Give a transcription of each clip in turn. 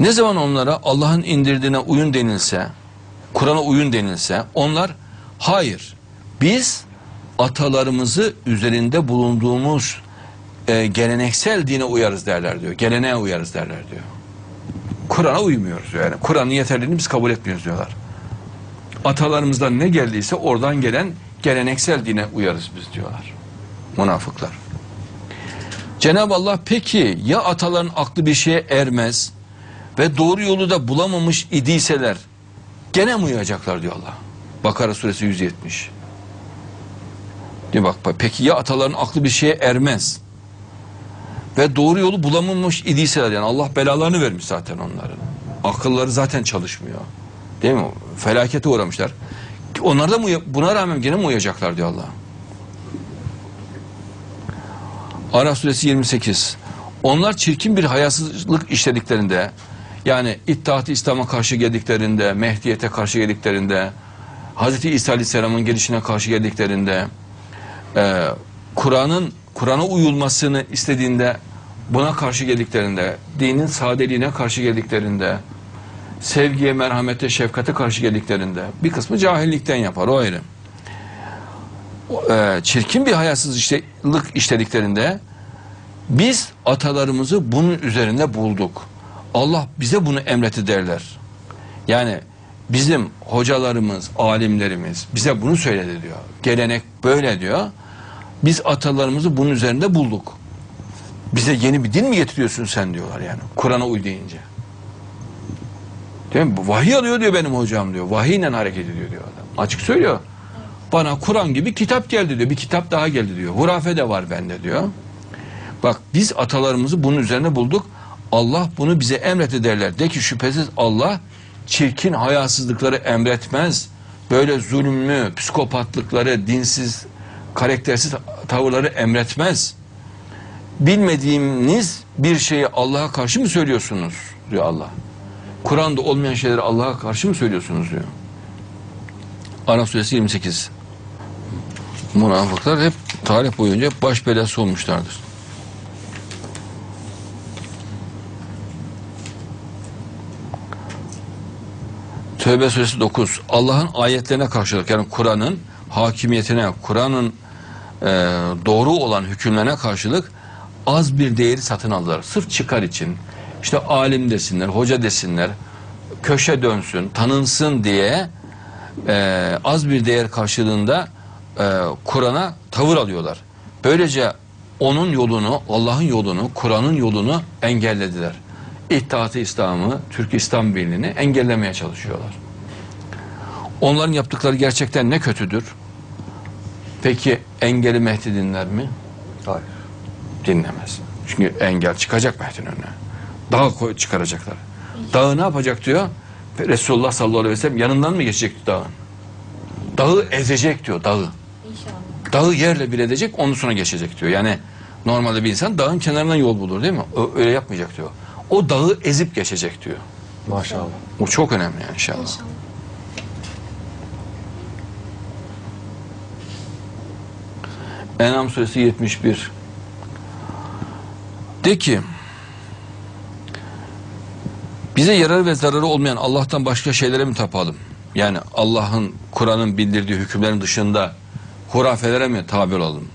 Ne zaman onlara Allah'ın indirdiğine uyun denilse, Kur'an'a uyun denilse, onlar hayır, biz atalarımızı üzerinde bulunduğumuz e, geleneksel dine uyarız derler diyor. Geleneğe uyarız derler diyor. Kur'an'a uymuyoruz yani. Kur'an'ın yeterliliğini biz kabul etmiyoruz diyorlar. Atalarımızdan ne geldiyse oradan gelen geleneksel dine uyarız biz diyorlar. Münafıklar. Cenab-ı Allah peki ya ataların aklı bir şeye ermez ve doğru yolu da bulamamış idiyseler gene mi uyacaklar diyor Allah. Bakara suresi 170. Diyor bak peki ya ataların aklı bir şeye ermez ve doğru yolu bulamamış idiyseler yani Allah belalarını vermiş zaten onların. Akılları zaten çalışmıyor. Değil mi? Felakete uğramışlar. Onlar da mı buna rağmen gene mi uyacaklar diyor Allah. Araf suresi 28. Onlar çirkin bir hayasızlık işlediklerinde yani İttihat-ı İslam'a karşı geldiklerinde, Mehdiyete karşı geldiklerinde, Hz. İsa Aleyhisselam'ın gelişine karşı geldiklerinde, e, Kur'an'ın Kur'an'a uyulmasını istediğinde buna karşı geldiklerinde, dinin sadeliğine karşı geldiklerinde, sevgiye, merhamete, şefkate karşı geldiklerinde bir kısmı cahillikten yapar o ayrı. E, çirkin bir hayasızlık işlediklerinde biz atalarımızı bunun üzerinde bulduk. Allah bize bunu emretti derler. Yani bizim hocalarımız, alimlerimiz bize bunu söyledi diyor. Gelenek böyle diyor. Biz atalarımızı bunun üzerinde bulduk. Bize yeni bir din mi getiriyorsun sen diyorlar yani. Kur'an'a uy deyince. Değil mi? Vahiy alıyor diyor benim hocam diyor. Vahiyle hareket ediyor diyor adam. Açık söylüyor. Bana Kur'an gibi kitap geldi diyor. Bir kitap daha geldi diyor. Hurafe de var bende diyor. Bak biz atalarımızı bunun üzerine bulduk. Allah bunu bize emretti derler. De ki şüphesiz Allah çirkin hayasızlıkları emretmez. Böyle zulümlü, psikopatlıkları, dinsiz, karaktersiz tavırları emretmez. Bilmediğiniz bir şeyi Allah'a karşı mı söylüyorsunuz? diyor Allah. Kur'an'da olmayan şeyleri Allah'a karşı mı söylüyorsunuz diyor. Araf suresi 28. Münafıklar hep tarih boyunca baş belası olmuşlardır. Tövbe suresi 9. Allah'ın ayetlerine karşılık yani Kur'an'ın hakimiyetine, Kur'an'ın e, doğru olan hükümlerine karşılık az bir değeri satın aldılar. Sırf çıkar için. İşte alim desinler, hoca desinler, köşe dönsün, tanınsın diye e, az bir değer karşılığında e, Kur'an'a tavır alıyorlar. Böylece onun yolunu, Allah'ın yolunu, Kur'an'ın yolunu engellediler. İttihat-ı İslam'ı, Türk İslam Birliği'ni engellemeye çalışıyorlar. Onların yaptıkları gerçekten ne kötüdür? Peki engeli Mehdi dinler mi? Hayır. Dinlemez. Çünkü engel çıkacak Mehdi'nin önüne. Dağ koy, çıkaracaklar. Dağı ne yapacak diyor? Resulullah sallallahu aleyhi ve sellem yanından mı geçecek dağın? Dağı ezecek diyor dağı. İnşallah. Dağı yerle bir edecek ondan sonra geçecek diyor. Yani normalde bir insan dağın kenarından yol bulur değil mi? Öyle yapmayacak diyor. O dağı ezip geçecek diyor. Maşallah. O çok önemli yani inşallah. İnşallah. Enam suresi 71. De ki bize yararı ve zararı olmayan Allah'tan başka şeylere mi tapalım? Yani Allah'ın Kur'an'ın bildirdiği hükümlerin dışında hurafelere mi tabi olalım?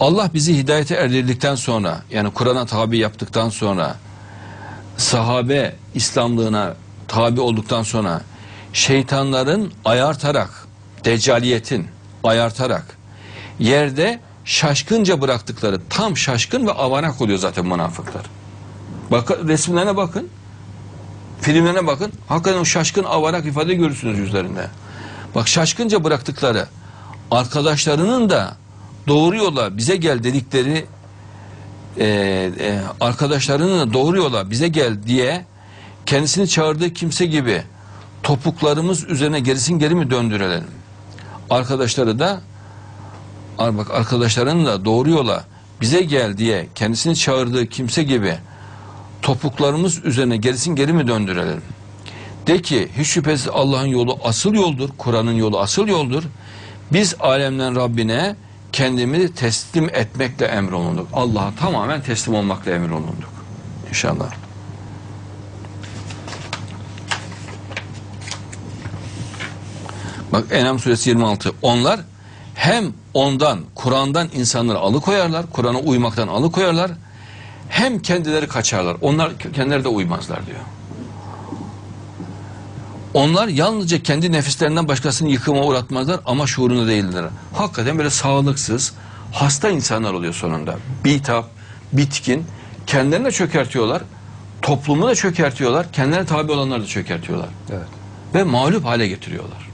Allah bizi hidayete erdirdikten sonra yani Kur'an'a tabi yaptıktan sonra sahabe İslamlığına tabi olduktan sonra şeytanların ayartarak deccaliyetin ayartarak yerde şaşkınca bıraktıkları tam şaşkın ve avanak oluyor zaten münafıklar. Bakın resimlerine bakın. Filmlerine bakın. Hakikaten o şaşkın avanak ifade görürsünüz yüzlerinde. Bak şaşkınca bıraktıkları arkadaşlarının da doğru yola bize gel dedikleri e, e, arkadaşlarının da doğru yola bize gel diye kendisini çağırdığı kimse gibi topuklarımız üzerine gerisin geri mi döndürelim? Arkadaşları da bak arkadaşlarının da doğru yola bize gel diye kendisini çağırdığı kimse gibi topuklarımız üzerine gerisin geri mi döndürelim? De ki hiç şüphesiz Allah'ın yolu asıl yoldur, Kur'an'ın yolu asıl yoldur. Biz alemden Rabbine kendimizi teslim etmekle emrolunduk. Allah'a tamamen teslim olmakla emrolunduk. İnşallah. Bak Enam suresi 26. Onlar hem ondan, Kur'an'dan insanları alıkoyarlar, Kur'an'a uymaktan alıkoyarlar, hem kendileri kaçarlar. Onlar kendileri de uymazlar diyor. Onlar yalnızca kendi nefislerinden başkasını yıkıma uğratmazlar ama şuurunda değildir. Hakikaten böyle sağlıksız, hasta insanlar oluyor sonunda. Bitap, bitkin, kendilerini de çökertiyorlar, toplumu da çökertiyorlar, kendilerine tabi olanları da çökertiyorlar. Evet. Ve mağlup hale getiriyorlar.